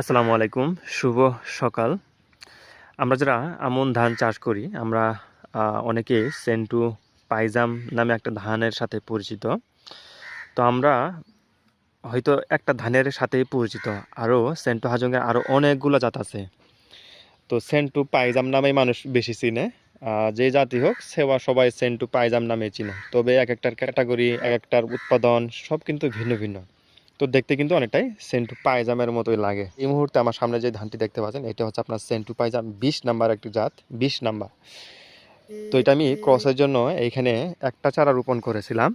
আসসালামু আলাইকুম, শুভ সকাল। আমরা যারা আমন ধান চাষ করি, আমরা অনেকে সেন্টু পাইজাম নামে একটা ধানের সাথে পরিচিত। তো আমরা হয়তো একটা ধানের সাথেই পরিচিত, আরও সেন্টু হাজঙ্গের আরও অনেকগুলো জাত আছে। তো সেন্টু পাইজাম নামেই মানুষ বেশি চিনে যে জাতি হোক, সেবা সবাই সেন্টু পাইজাম নামে চিনে। তবে এক একটার ক্যাটাগরি, এক একটার উৎপাদন সব কিন্তু ভিন্ন ভিন্ন। তো দেখতে কিন্তু অনেকটাই সেন্টু পায়জামের মতোই লাগে। এই মুহূর্তে আমার সামনে যে ধানটি দেখতে পাচ্ছেন, এটা হচ্ছে আপনার সেন্টু পায়জাম, বিশ নাম্বার একটি জাত, বিশ নাম্বার। তো এটা আমি ক্রসের জন্য এইখানে একটা চারা রোপণ করেছিলাম।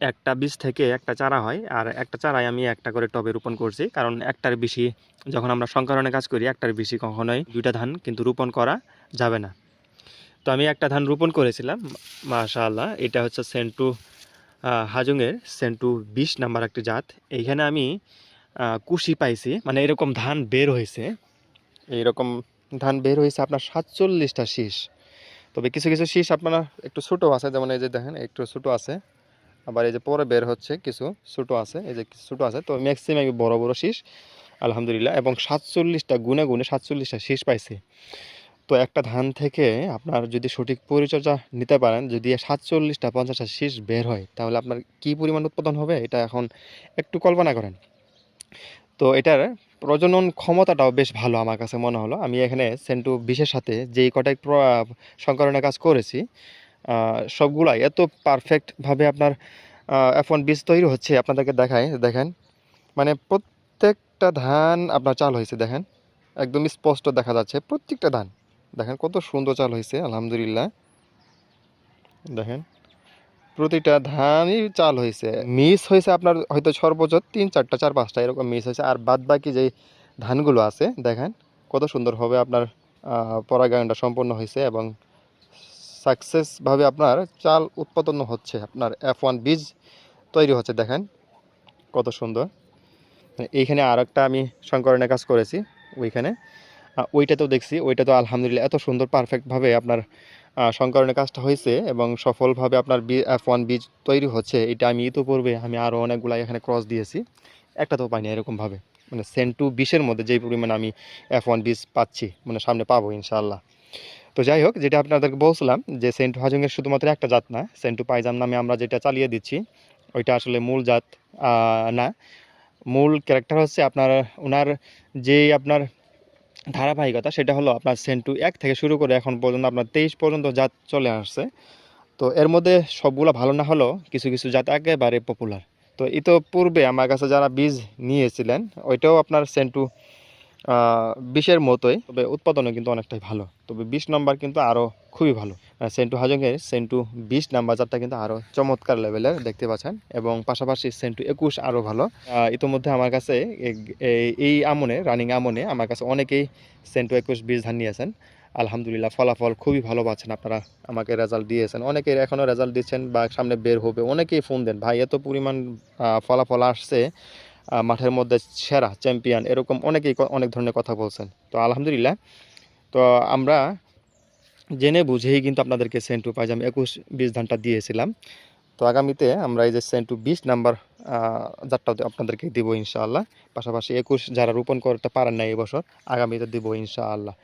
একটা বীজ থেকে একটা চারা হয়, আর একটা চারায় আমি একটা করে টবে রোপণ করছি, কারণ একটার বেশি, যখন আমরা সংকরণে কাজ করি, একটার বেশি কখনোই দুইটা ধান কিন্তু রোপণ করা যাবে না। তো আমি একটা ধান রোপণ করেছিলাম, মাশাআল্লাহ, এটা হচ্ছে সেন্টু আহ, হাজুংয়ের সেন্টু বিশ নাম্বার একটি জাত। এইখানে আমি কুশি পাইছি। মানে এরকম ধান বের হয়েছে। এইরকম ধান বের হয়েছে আপনার সাতচল্লিশটা শীষ। তবে কিছু কিছু শীষ আপনার একটু ছোটো আছে যেমন এই যে দেখেন একটু ছোটো আছে। আবার এই যে পরে বের হচ্ছে কিছু ছোটো আছে এই যে ছোটো আছে। তো ম্যাক্সিমাম বড় বড় শীষ আলহামদুলিল্লাহ। এবং সাতচল্লিশটা গুনে গুনে সাতচল্লিশটা শীষ পাইছি। তো একটা ধান থেকে আপনার যদি সঠিক পরিচর্যা নিতে পারেন, যদি সাতচল্লিশটা, পঞ্চাশটা শীষ বের হয়, তাহলে আপনার কি পরিমাণ উৎপাদন হবে? এটা এখন একটু কল্পনা করেন। তো এটার প্রজনন ক্ষমতাটাও বেশ ভালো আমার কাছে মনে হলো। আমি এখানে সেন্টু বিশের সাথে যেই কটাই সংকরণের কাজ করেছি সবগুলাই এত পারফেক্টভাবে আপনার এফ ওয়ান বীজ তৈরি হচ্ছে, আপনাদেরকে দেখায় দেখেন। মানে প্রত্যেকটা ধান আপনার চাল হয়েছে, দেখেন। একদম স্পষ্ট দেখা যাচ্ছে, প্রত্যেকটা ধান। দেখেন কত সুন্দর চাল হয়েছে, আলহামদুলিল্লাহ। দেখেন, প্রতিটা ধানই চাল হয়েছে। মিস হয়েছে আপনার হয়তো সর্বোচ্চ তিন, চারটা, চার, পাঁচটা এরকম মিস হয়েছে। আর বাদ বাকি যে ধানগুলো আছে, দেখেন, কত সুন্দরভাবে আপনার পরাগায়নটা সম্পন্ন হয়েছে এবং সাকসেসভাবে আপনার চাল উৎপাদন হচ্ছে। আপনার এফ ওয়ান বীজ তৈরি হচ্ছে, দেখেন, কত সুন্দর। এইখানে আর একটা আমি সংকরণের কাজ করেছি, ওইখানে। ওইটাতেও দেখছি ওইটা তো আলহামদুলিল্লাহ এত সুন্দর পারফেক্টভাবে আপনার সংকরণের কাজটা হয়েছে এবং সফলভাবে আপনার বি এফ ওয়ান বীজ তৈরি হচ্ছে, এটা আমি ইতিপূর্বে আমি আরও অনেকগুলো এখানে ক্রস দিয়েছি একটা তো পাইনি এরকমভাবে। মানে সেন্টু বিশের মধ্যে যেই পরিমাণে আমি এফ ওয়ান বীজ পাচ্ছি মানে সামনে পাবো ইনশাআল্লাহ। তো যাই হোক, যেটা আপনাদেরকে বলছিলাম যে সেন্টু হাজুংয়ের শুধুমাত্র একটা জাত না সেন্টু পাইজাম নামে আমরা যেটা চালিয়ে দিচ্ছি, ওইটা আসলে মূল জাত না। মূল ক্যারেক্টার হচ্ছে আপনার ওনার যে আপনার ধারাবাহিকতা, সেটা হলো আপনার সেন্টু এক থেকে শুরু করে এখন পর্যন্ত আপনার তেইশ পর্যন্ত জাত চলে আসছে। তো এর মধ্যে সবগুলো ভালো না হলেও কিছু কিছু জাত একেবারে পপুলার তো ইতো পূর্বে আমার কাছে যারা বীজ নিয়েছিলেন, ওইটাও আপনার সেন্টু বিশের মতোই। তবে উৎপাদনও কিন্তু অনেকটাই ভালো। তবে বিশ নম্বর কিন্তু আরও খুবই ভালো। সেন্টু হাজঙ্গের সেন্টু বিশ নাম্বার জাতটা কিন্তু আরও চমৎকার লেভেলের দেখতে পাচ্ছেন এবং পাশাপাশি সেন্টু একুশ আরও ভালো। ইতোমধ্যে আমার কাছে এই- আমনে রানিং আমনে আমার কাছে অনেকেই সেন্টু একুশ বিশ ধান নিয়েছেন। আলহামদুলিল্লাহ, ফলাফল খুবই ভালো পাচ্ছেন আপনারা, আমাকে রেজাল্ট দিয়েছেন। অনেকেই এখনও রেজাল্ট দিচ্ছেন বা সামনে বের হবে, অনেকেই ফোন দেন, ভাই, এত পরিমাণ ফলাফল আসছে মাঠের মধ্যে সেরা চ্যাম্পিয়ন এরকম অনেকেই অনেক ধরনের কথা বলছেন। তো আলহামদুলিল্লাহ, তো আমরা জেনে বুঝেই কিন্তু আপনাদেরকে সেন্টু পাইজাম একুশ বিশ ধানটা দিয়েছিলাম। তো আগামীতে আমরা এই যে সেন্টু বিশ নাম্বার যারটাও আপনাদেরকে দিব ইনশাআল্লাহ। পাশাপাশি একুশ যারা রোপণ করতে পারেন না এবছর বছর, আগামীতে দিব ইনশাআল্লাহ।